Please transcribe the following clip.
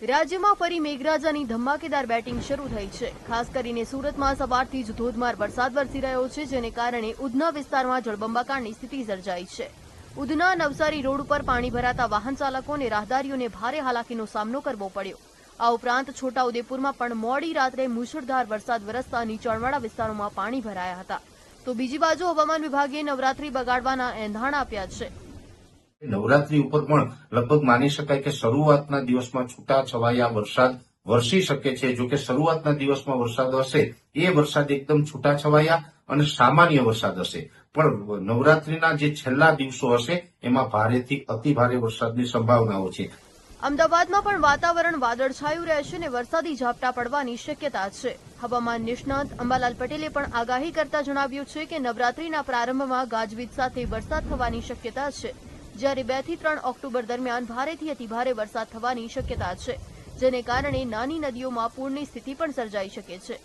રાજ્યમાં ફરી મેઘરાજાની ધમાકેદાર બેટિંગ શરૂ થઈ છે. ખાસ કરીને સુરતમાં સવારથી જ ધોધમાર વરસાદ વરસી રહ્યો છે, જેને કારણે ઉધના વિસ્તારમાં જળબંબાકારની સ્થિતિ સર્જાઈ છે. ઉધના નવસારી રોડ ઉપર પાણી ભરાતા વાહન ચાલકો અને રાહદારીઓને ભારે હાલાકીનો સામનો કરવો પડ્યો. આ ઉપરાંત છોટાઉદેપુરમાં પણ મોડી રાત્રે મુશળધાર વરસાદ વરસતા નીચાણવાળા વિસ્તારોમાં પાણી ભરાયા હતા. તો બીજી બાજુ હવામાન વિભાગે નવરાત્રી બગાડવાના એંધાણ આપ્યા છે. નવરાત્રી ઉપર પણ લગભગ માની શકાય કે શરૂઆતના દિવસમાં છૂટા છવાયા વરસાદ વરસી શકે છે. જો કે શરૂઆતના દિવસમાં વરસાદ હશે, એ વરસાદ એકદમ છૂટા છવાયા અને સામાન્ય વરસાદ હશે. પણ નવરાત્રીના જે છેલ્લા દિવસો હશે, એમાં ભારેથી અતિ ભારે વરસાદની સંભાવનાઓ છે. અમદાવાદમાં પણ વાતાવરણ વાદળછાયું રહેશે અને વરસાદી ઝાપટા પડવાની શક્યતા છે. હવામાન નિષ્ણાંત અંબાલાલ પટેલે પણ આગાહી કરતા જણાવ્યું છે કે નવરાત્રીના પ્રારંભમાં ગાજવીજ સાથે વરસાદ થવાની શક્યતા છે. જ્યારે બેથી ત્રણ ઓક્ટોબર દરમિયાન ભારેથી અતિભારે વરસાદ થવાની શક્યતા છે, જેને કારણે નાની નદીઓમાં પૂરની સ્થિતિ પણ સર્જાઈ શકે છે.